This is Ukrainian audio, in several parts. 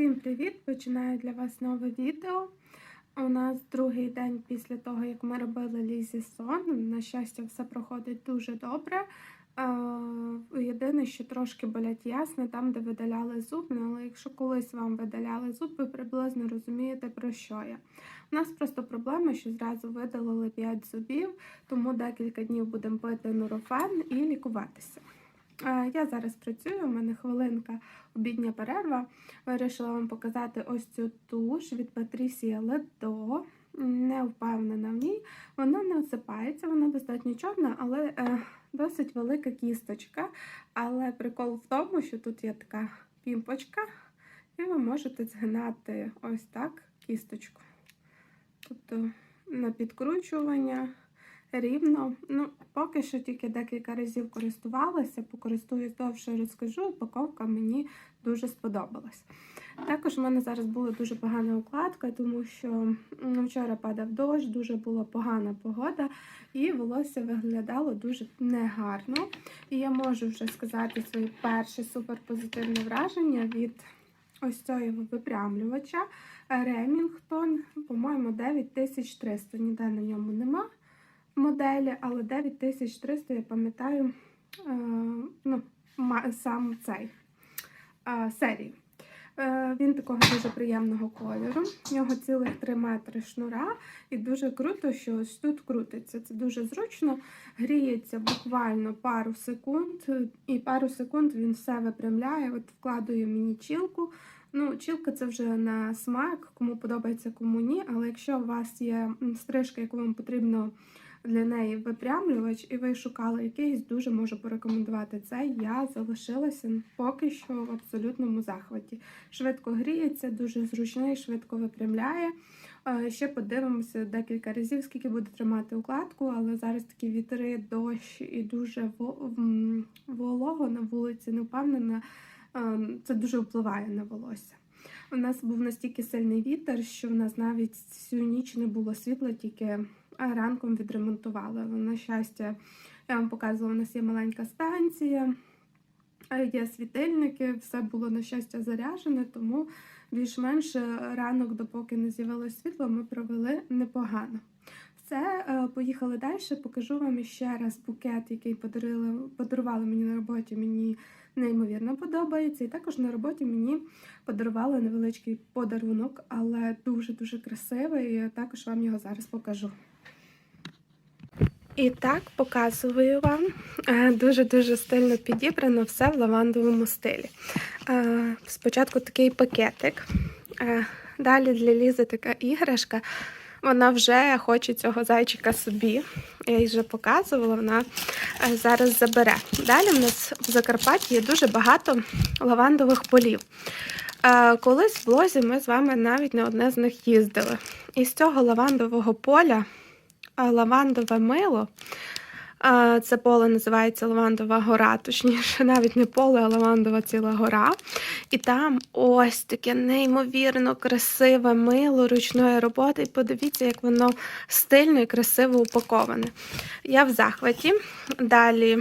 Всім привіт! Починаю для вас нове відео. У нас другий день після того, як ми робили лізі сон. На щастя, все проходить дуже добре. Єдине, що трошки болять ясно, там, де видаляли зуб, ну, але якщо колись вам видаляли зуб, ви приблизно розумієте, про що я. У нас просто проблема, що зразу видалили 5 зубів, тому декілька днів будемо пити нурофен і лікуватися. Я зараз працюю, у мене хвилинка обідня перерва. Вирішила вам показати ось цю туш від Патрісія Ледо. Не впевнена в ній. Вона не осипається, вона достатньо чорна, але е, досить велика кісточка. Але прикол в тому, що тут є така пімпочка, і ви можете згинати ось так кісточку. Тобто на підкручування рівно. Ну, поки що тільки декілька разів користувалася, покористуюсь довше, розкажу. Упаковка мені дуже сподобалась. Також в мене зараз була дуже погана укладка, тому що м, вчора падав дощ, дуже була погана погода, і волосся виглядало дуже негарно. І я можу вже сказати своє перше суперпозитивне враження від ось цього випрямлювача Remington, по-моєму, 9300. Ніде на ньому нема моделі, але 9300, я пам'ятаю, е, ну, сам цей е, серію. Е, Він такого дуже приємного кольору. В нього цілих 3 метри шнура, і дуже круто, що ось тут крутиться. Це дуже зручно. Гріється буквально пару секунд, і пару секунд він все випрямляє. От вкладує мені чілку. Ну, чілка це вже на смак, кому подобається, кому ні. Але якщо у вас є стрижка, яку вам потрібно для неї випрямлювач, і ви шукали якийсь, дуже можу порекомендувати цей. Я залишилася поки що в абсолютному захваті. Швидко гріється, дуже зручний, швидко випрямляє. Е, Ще подивимося декілька разів, скільки буде тримати укладку, але зараз такі вітри, дощ і дуже во- волого на вулиці, не впевнена. Ем, Це дуже впливає на волосся. У нас був настільки сильний вітер, що в нас навіть всю ніч не було світла, тільки ранком відремонтували. На щастя, я вам показувала, у нас є маленька станція, е, є світильники, все було на щастя заряджене, тому більш-менш е, ранок, допоки не з'явилось світло, ми провели непогано. Все, е, поїхали далі. Покажу вам ще раз букет, який подарували мені на роботі. Мені неймовірно подобається. І також на роботі мені подарували невеличкий подарунок, але дуже-дуже красивий. І також вам його зараз покажу. І так показую вам Е, дуже-дуже стильно підібрано все в лавандовому стилі. Е, Спочатку такий пакетик. Е, Далі для Лізи така іграшка. Вона вже хоче цього зайчика собі. Я їй вже показувала, вона е, зараз забере. Далі в нас в Закарпатті є дуже багато лавандових полів. Е, Колись в блозі ми з вами навіть не одне з них їздили. І з цього лавандового поля е, лавандове мило. Це поле називається Лавандова гора, точніше, навіть не поле, а лавандова ціла гора. І там ось таке неймовірно красиве мило ручної роботи. І подивіться, як воно стильно і красиво упаковане. Я в захваті. Далі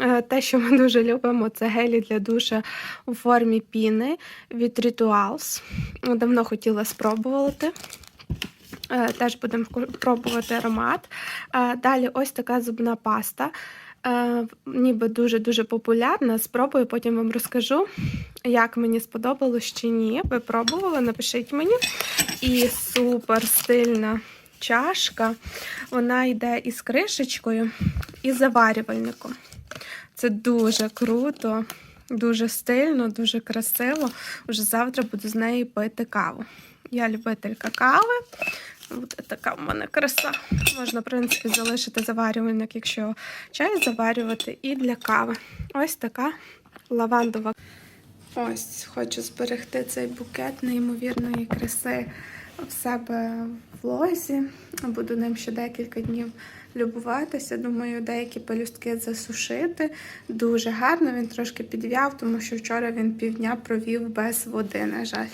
е, те, що ми дуже любимо, це гелі для душа у формі піни від Rituals. Давно хотіла спробувати. Е, Теж будемо пробувати аромат. Е, Далі ось така зубна паста. Е, Ніби дуже-дуже популярна. Спробую, потім вам розкажу, як мені сподобалось чи ні. Ви пробували, напишіть мені. І супер стильна чашка. Вона йде із кришечкою і заварювальником. Це дуже круто, дуже стильно, дуже красиво. Уже завтра буду з нею пити каву. Я любителька кави. Буде така в мене краса. Можна, в принципі, залишити заварювальник, якщо чай заварювати, і для кави. Ось така лавандова. Ось, хочу зберегти цей букет неймовірної краси в себе в лозі. Буду ним ще декілька днів любуватися. Думаю, деякі пелюстки засушити. Дуже гарно, він трошки підв'яв, тому що вчора він півдня провів без води, на жаль.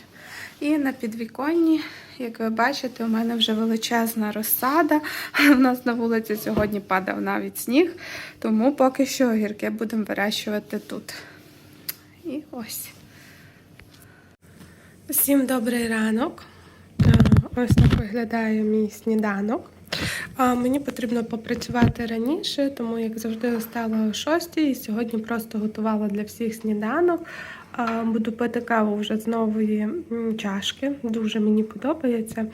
І на підвіконні, як ви бачите, у мене вже величезна розсада. У нас на вулиці сьогодні падав навіть сніг, тому поки що огірки будемо вирощувати тут. І ось. Всім добрий ранок. Е, Ось так виглядає мій сніданок. А, Мені потрібно попрацювати раніше, тому як завжди встала о 6 і сьогодні просто готувала для всіх сніданок. Буду пити каву вже з нової чашки. Дуже мені подобається.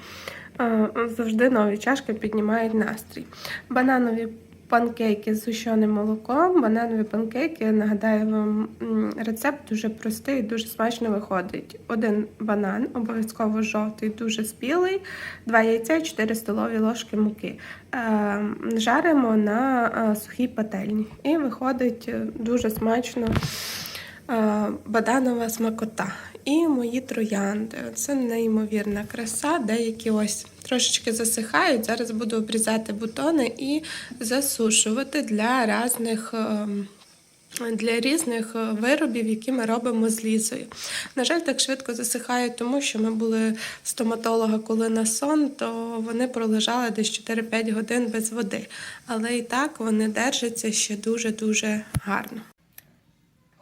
Завжди нові чашки піднімають настрій. Бананові панкейки з зущеним молоком. Бананові панкейки, нагадаю вам, рецепт дуже простий, і дуже смачно виходить. Один банан, обов'язково жовтий, дуже спілий, два яйця і 4 столові ложки муки. Жаримо на сухій пательні. І виходить е, дуже смачно баданова смакота. І мої троянди. Це неймовірна краса. Деякі ось трошечки засихають. Зараз буду обрізати бутони і засушувати для різних. ем, Для різних е, виробів, які ми робимо з лізою. На жаль, так швидко засихають, тому що ми були стоматолога, коли на сон, то вони пролежали десь 4-5 годин без води. Але і так вони держаться ще дуже-дуже гарно.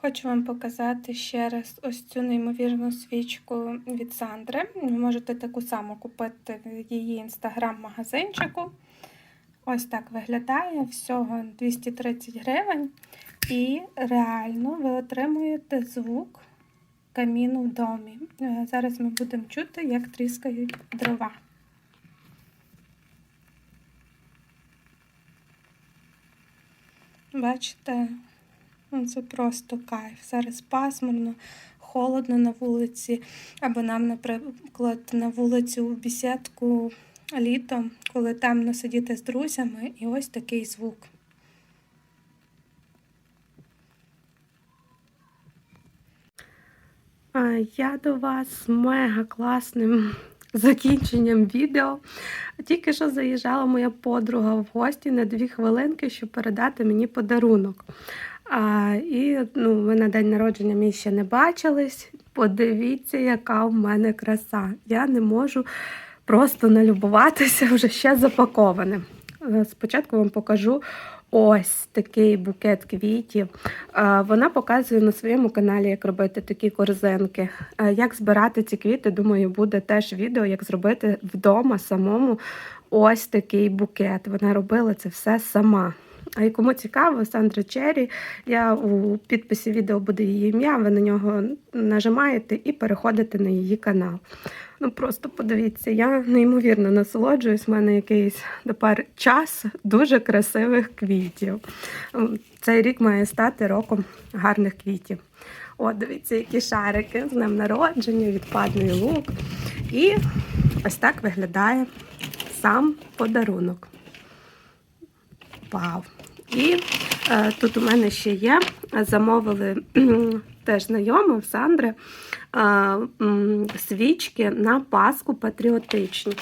Хочу вам показати ще раз ось цю неймовірну свічку від Сандри. Ви можете таку саму купити в її інстаграм-магазинчику. Ось так виглядає всього 230 гривень. І реально ви отримуєте звук каміну в домі. Е, Зараз ми будемо чути, як тріскають дрова. Бачите, Це просто кайф. Зараз пасмурно, холодно на вулиці, або нам, наприклад, на вулицю в бісідку літом, коли темно сидіти з друзями, і ось такий звук. Я до вас з мега класним закінченням відео. Тільки що заїжджала моя подруга в гості на дві хвилинки, щоб передати мені подарунок. А, І ну, ми на день народження мій ще не бачились. Подивіться, яка в мене краса. Я не можу просто налюбуватися вже ще запаковане. Спочатку вам покажу ось такий букет квітів. Е, Вона показує на своєму каналі, як робити такі корзинки. Е, Як збирати ці квіти, думаю, буде теж відео, як зробити вдома самому ось такий букет. Вона робила це все сама. А кому цікаво, Сандра Черрі, я у підписі відео буде її ім'я, ви на нього нажимаєте і переходите на її канал. Ну просто подивіться, я неймовірно насолоджуюсь. У мене якийсь тепер час дуже красивих квітів. Цей рік має стати роком гарних квітів. От, дивіться, які шарики з днем народження, відпадний лук. І ось так виглядає сам подарунок. Вау! І е, тут у мене ще є. Замовили теж знайомо в Сандри е, свічки на Пасху патріотичні.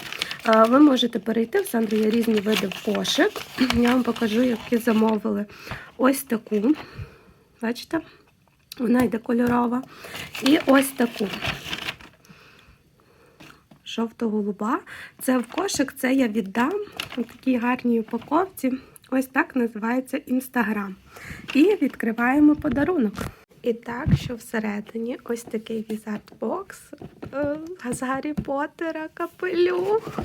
Е, ви можете перейти в Сандрі, є різні види кошик. Я вам покажу, які замовили ось таку. Бачите? Вона йде кольорова. І ось таку. Жовто-голуба. Це в кошик, це я віддам у такій гарній упаковці. Ось так називається інстаграм. І відкриваємо подарунок. І так, що всередині ось такий візарт-бокс е, з Гаррі Поттера, капелюх.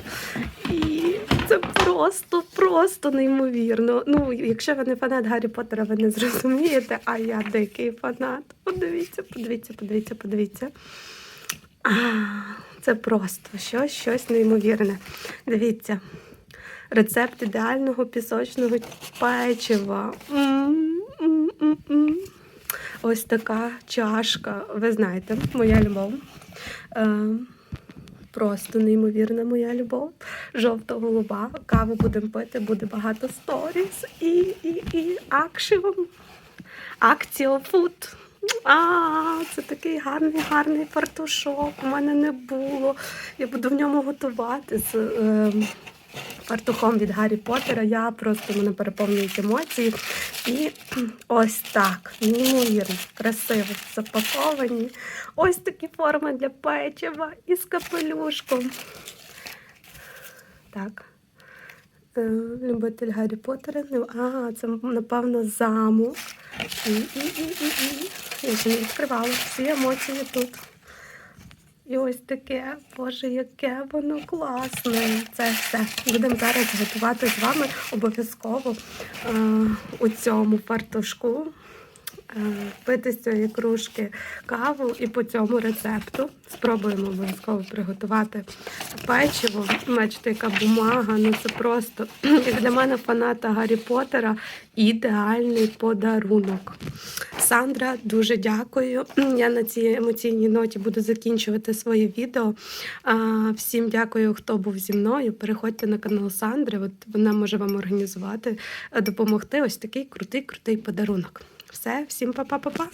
І це просто, просто неймовірно. Ну, якщо ви не фанат Гаррі Поттера, ви не зрозумієте, а я дикий фанат. Подивіться, подивіться, подивіться, подивіться. А, це просто щось, щось неймовірне. Дивіться. Рецепт ідеального пісочного печива. Ось така чашка. Ви знаєте, моя любов. Е, Просто неймовірна моя любов. Жовто-голуба. Каву будемо пити, буде багато сторіс і, і, і акшіон. Акціофуд. А, це такий гарний, гарний фартушок. У мене не було. Я буду в ньому готувати е, фартухом від Гаррі Поттера. Я просто мене переповнюють емоції. І ось так, неймовірно, красиво запаковані. Ось такі форми для печива і з капелюшком. Так. Е, Любитель Гаррі Поттера. Ну, А, це, напевно, замок. І, і, і, і, і. Я ще не відкривала всі емоції тут. І ось таке, боже, яке воно класне. Це все. Будемо зараз готувати з вами обов'язково е, у цьому фартушку. Е, Пити з цієї кружки каву і по цьому рецепту спробуємо обов'язково приготувати печиво. Бачите, яка бумага. Ну це просто як для мене фаната Гаррі Поттера ідеальний подарунок. Сандра, дуже дякую. Я на цій емоційній ноті буду закінчувати своє відео. Всім дякую, хто був зі мною. Переходьте на канал Сандри. От вона може вам організувати, допомогти ось такий крутий, крутий подарунок. Все, всім па-па-па-па.